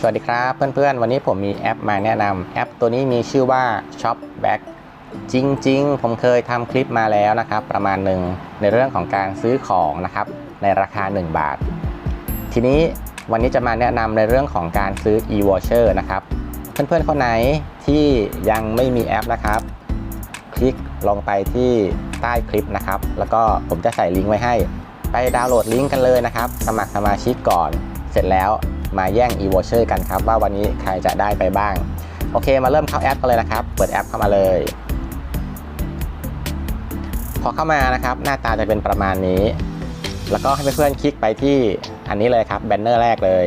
สวัสดีครับเพื่อนๆ วันนี้ผมมีแอปมาแนะนำแอปตัวนี้มีชื่อว่า Shopback จริงๆ ผมเคยทำคลิปมาแล้วนะครับ ประมาณหนึ่งในเรื่องของการซื้อของนะครับ ในราคา 1 บาท ทีนี้วันนี้จะมาแนะนำในเรื่องของการซื้อ e-voucher นะครับ เพื่อนๆ คนไหนที่ยังไม่มีแอปนะครับ คลิกลงไปที่ใต้คลิปนะครับ แล้วก็ผมจะใส่ลิงก์ไว้ให้ ไปดาวน์โหลดลิงก์กันเลยนะครับ สมัครสมาชิกก่อน เสร็จแล้ว มาแย่ง e-voucher กันครับ ว่าวันนี้ใครจะได้ไปบ้าง โอเคมาเริ่มเข้าแอปกันเลยนะครับ เปิดแอปเข้ามาเลย พอเข้ามานะครับ หน้าตาจะเป็นประมาณนี้ แล้วก็ให้เพื่อนๆคลิกไปที่อันนี้เลยครับแบนเนอร์แรกเลย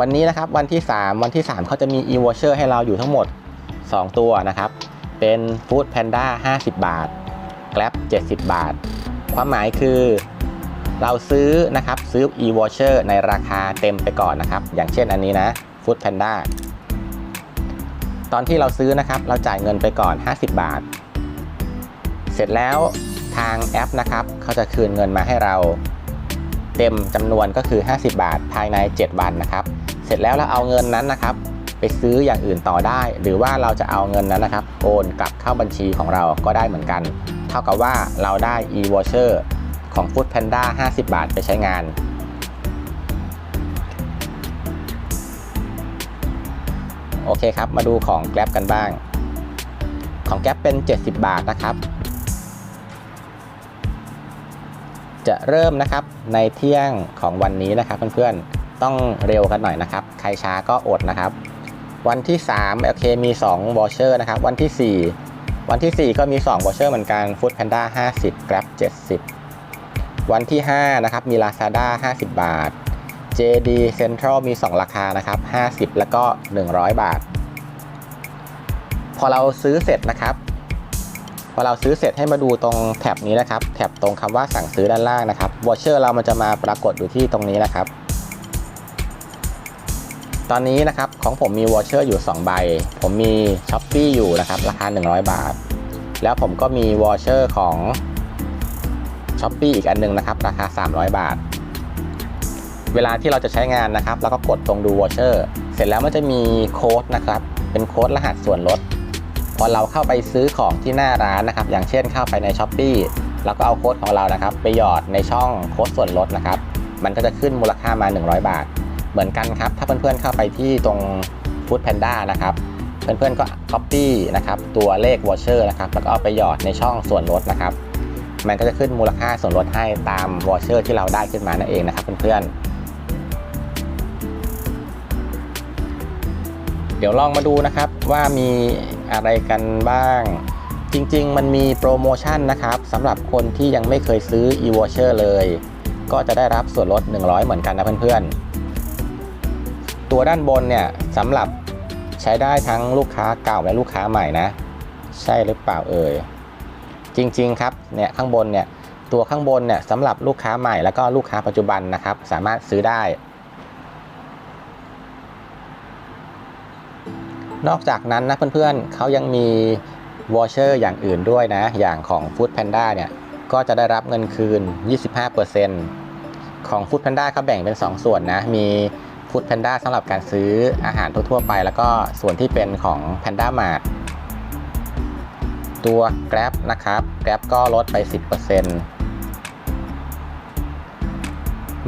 วันนี้นะครับวันที่ 3 วันที่ 3 เขาจะมี e-voucher ให้เราอยู่ทั้งหมด 2 ตัวนะครับ เป็น Food Panda 50 บาท Grab 70 บาท ความหมายคือ เราซื้อนะครับซื้อ e-voucher ในราคาเต็มไปก่อนนะครับ อย่างเช่นอันนี้นะ Food Panda ตอนที่เราซื้อนะครับเราจ่ายเงินไปก่อน 50 บาท เสร็จแล้วทางแอปนะครับเขาจะคืนเงินมาให้เราเต็มจำนวนก็คือ 50 บาทภายใน 7 วันนะครับ เสร็จแล้วเราเอาเงินนั้นนะครับ ไปซื้ออย่างอื่นต่อได้ หรือว่าเราจะเอาเงินนั้นนะครับ โอนกลับเข้าบัญชีของเราก็ได้เหมือนกัน เท่ากับว่าเราได้ e-voucher ของ Food Panda 50 บาทไปใช้งาน โอเคครับ มาดูของ Grab กันบ้าง ของ Grab เป็น 70 บาทนะครับ จะเริ่มนะครับในเที่ยงของวันนี้นะครับเพื่อนๆ ต้องเร็วกันหน่อยนะครับ ใครช้าก็อดนะครับ วันที่3โอเคมี2 v o u c h e r นะครับ วันที่ 4วันที่ 4 ก็มี2 v o u c h e r เหมือนกัน Food Panda 50 Grab 70 วันที่ 5 นะครับ มี Lazada 50 บาท JD Central มี 2 ราคานะครับ 50 แล้วก็ 100 บาท พอเราซื้อเสร็จนะครับ พอเราซื้อเสร็จให้มาดูตรงแท็บนี้นะครับ แท็บตรงคำว่าสั่งซื้อด้านล่างนะครับวอเชอร์เรามันจะมาปรากฏอยู่ที่ตรงนี้นะครับ ตอนนี้นะครับของผมมีวอเชอร์อยู่ 2 ใบ ผมมี s h อ p e e อยู่นะครับ ราคา 100 บาท แล้วผมก็มีวอเชอร์ของ s h อ p e e อีกอันนึงนะครับ ราคา 300 บาท เวลาที่เราจะใช้งานนะครับ แล้วก็กดตรงดูวอเชอร์เสร็จแล้วมันจะมีโค้ดนะครับ เป็นโค้ดรหัสส่วนลด พอเราเข้าไปซื้อของที่หน้าร้านนะครับ อย่างเช่นเข้าไปใน s h อ p e e แล้วก็เอาโค้ดของเรานะครับ ไปหยอดในช่องโค้ดส่วนลดนะครับ มันก็จะขึ้นมูลค่ามา 100 บาท เหมือนกันครับ ถ้าเพื่อนๆเข้าไปที่ตรง Food Panda นะครับ เพื่อนๆก็ Copy นะครับ ตัวเลข voucher นะครับ แล้วก็เอาไปหยอดในช่องส่วนลดนะครับ มันก็จะขึ้นมูลค่าส่วนลดให้ตาม voucher ที่เราได้ขึ้นมานั่นเองนะครับเพื่อนๆ เดี๋ยวลองมาดูนะครับว่ามีอะไรกันบ้าง จริงๆ มันมีโปรโมชั่นนะครับสำหรับคนที่ยังไม่เคยซื้อ e-voucher เลย ก็จะได้รับส่วนลด 100 เหมือนกันนะเพื่อนๆ ตัวด้านบนเนี่ยสำหรับใช้ได้ทั้งลูกค้าเก่าและลูกค้าใหม่นะ ใช่หรือเปล่าเอ่ย จริง ๆ ครับเนี่ยข้างบนเนี่ยตัวข้างบนเนี่ยสำหรับลูกค้าใหม่แล้วก็ลูกค้าปัจจุบันนะครับ สามารถซื้อได้ นอกจากนั้นนะเพื่อนๆเขายังมีวอเชอร์อย่างอื่นด้วยนะ อย่างของ Food Panda เนี่ยก็จะได้รับเงินคืน 25%ของ Food Panda เขาแบ่งเป็น 2 ส่วนนะ มี Food Panda สำหรับการซื้ออาหารทั่วๆไป แล้วก็ส่วนที่เป็นของ Panda Mart ตัว Grab นะครับ Grab ก็ลดไป 10%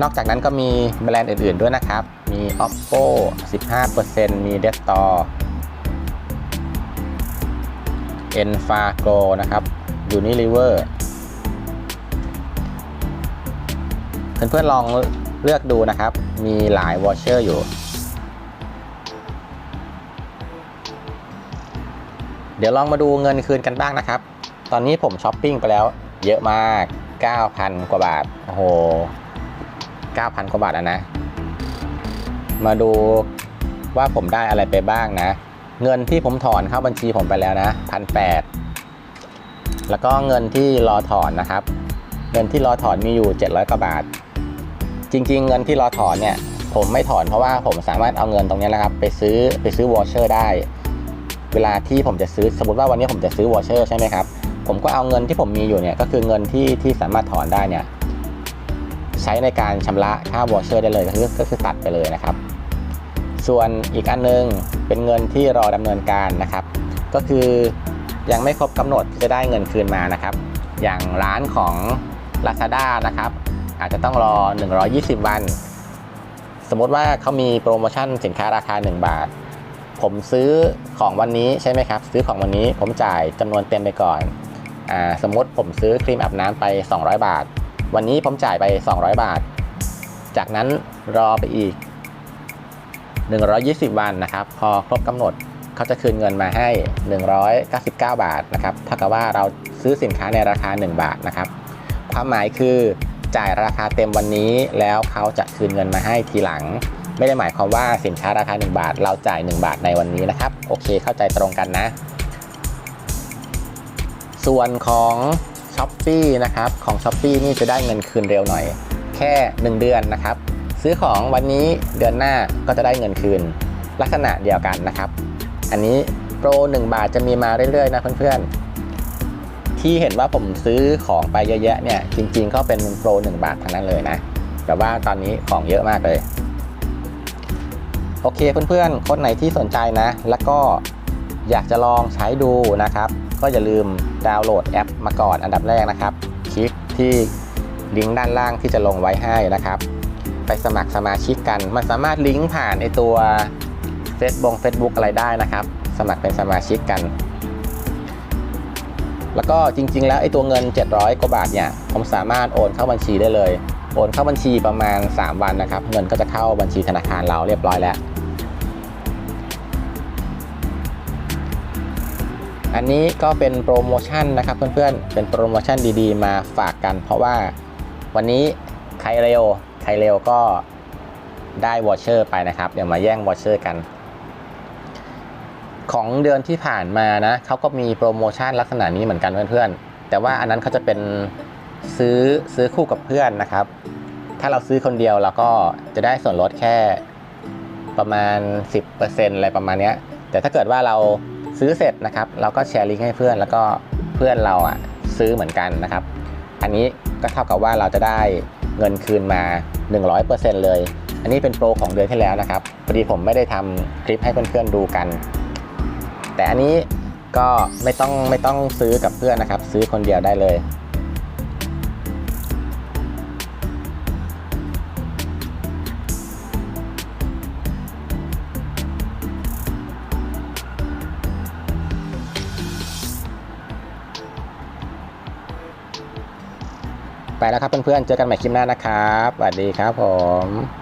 นอกจากนั้นก็มีแบรนด์อื่น ๆ ด้วยนะครับ มี Oppo 15%มี d e s t o r e n f a g o นะครับ Unilever เพื่อนๆลองเลือกดูนะครับ มีหลายวอเชอร์อยู่ เดี๋ยวลองมาดูเงินคืนกันบ้างนะครับ ตอนนี้ผมช้อปปิ้งไปแล้ว เยอะมาก 9,000 กว่าบาท โอ้โห 9,000 กว่าบาทอะนะ มาดูว่าผมได้อะไรไปบ้างนะ เงินที่ผมถอนเข้าบัญชีผมไปแล้วนะพันแแล้วก็เงินที่รอถอนนะครับ เงินที่รอถอนมีอยู่ 700 กว่าบาท จริง ๆ เงินที่รอถอนเนี่ย ผมไม่ถอนเพราะว่าผมสามารถเอาเงินตรงนี้นะครับ ไปซื้อไปซื้อวอเชอร์ได้ เวลาที่ผมจะซื้อสมมติว่าวันนี้ผมจะซื้อวอเชอร์ใช่ไหมครับ ผมก็เอาเงินที่ผมมีอยู่เนี่ยก็คือเงินที่ที่สามารถถอนได้เนี่ยใช้ในการชำระค่าวอเชอร์ได้เลยก็คือก็คือตัดไปเลยนะครับ ส่วนอีกอันนึงเป็นเงินที่รอดำเนินการนะครับ ก็คือยังไม่ครบกำหนดจะได้เงินคืนมานะครับ อย่างร้านของ Lazada นะครับ อาจจะต้องรอ 120 วัน สมมติว่าเขามีโปรโมชั่นสินค้าราคา 1 บาท ผมซื้อของวันนี้ใช่ไหมครับ ซื้อของวันนี้ผมจ่ายจำนวนเต็มไปก่อนอาสมมติผมซื้อครีมอาบน้ำไป 200 บาท วันนี้ผมจ่ายไป 200 บาท จากนั้นรอไปอีก 120 วันนะครับ พอครบกำหนดเขาจะคืนเงินมาให้ 199 บาทนะครับเท่ากับว่าเราซื้อสินค้าในราคา 1 บาทนะครับ ความหมายคือจ่ายราคาเต็มวันนี้แล้วเขาจะคืนเงินมาให้ทีหลัง ไม่ได้หมายความว่าสินค้าราคา 1 บาท เราจ่าย 1 บาทในวันนี้นะครับ โอเคเข้าใจตรงกันนะ ส่วนของ s h อ p e e นะครับของ s h อ p e e นี่จะได้เงินคืนเร็วหน่อย แค่ 1 เดือนนะครับ ซื้อของวันนี้เดือนหน้าก็จะได้เงินคืน ลักษณะเดียวกันนะครับ อันนี้โปร 1 บาทจะมีมาเรื่อยๆนะเพื่อนๆ ที่เห็นว่าผมซื้อของไปเยอะแยะเนี่ยจริงๆก็เป็นโปร 1 บาททั้งนั้นเลยนะ แต่ว่าตอนนี้ของเยอะมากเลย โอเคเพื่อนๆ คนไหนที่สนใจนะ แล้วก็อยากจะลองใช้ดูนะครับ ก็อย่าลืมดาวน์โหลดแอปมาก่อนอันดับแรกนะครับ คลิกที่ลิงก์ด้านล่างที่จะลงไว้ให้นะครับ ไปสมัครสมาชิกกัน มันสามารถลิงก์ผ่านไอตัว Facebook Facebook อะไรได้นะครับ สมัครเป็นสมาชิกกัน แล้วก็จริง ๆ แล้วไอ้ตัวเงิน 700 กว่าบาทเนี่ย ผมสามารถโอนเข้าบัญชีได้เลย โอนเข้าบัญชีประมาณ 3 วันนะครับ เงินก็จะเข้าบัญชีธนาคารเราเรียบร้อยแล้ว อันนี้ก็เป็นโปรโมชั่นนะครับเพื่อนๆ เป็นโปรโมชั่นดีๆ มาฝากกัน เพราะว่าวันนี้ใครเร็วใครเร็วก็ได้วอชเชอร์ไปนะครับ เดี๋ยวมาแย่งวอชเชอร์กัน ของเดือนที่ผ่านมานะเขาก็มีโปรโมชั่นลักษณะนี้เหมือนกันเพื่อนๆ แต่ว่าอันนั้นเขาจะเป็นซื้อซื้อคู่กับเพื่อนนะครับ ถ้าเราซื้อคนเดียวเราก็จะได้ส่วนลดแค่ประมาณ 10%อะไรประมาณนี้แต่ถ้าเกิดว่าเรา ซื้อเสร็จนะครับ เราก็แชร์ลิงก์ให้เพื่อนแล้วก็เพื่อนเราอะซื้อเหมือนกันนะครับ อันนี้ก็เท่ากับว่าเราจะได้เงินคืนมา 100%เลย อันนี้เป็นโปรของเดือนที่แล้วนะครับพอดีผมไม่ได้ทำคลิปให้เพื่อนๆดูกัน แต่อันนี้ก็ไม่ต้องไม่ต้องซื้อกับเพื่อนนะครับ ซื้อคนเดียวได้เลย ไปแล้วครับเพื่อนๆ เจอกันใหม่คลิปหน้านะครับสวัสดีครับผม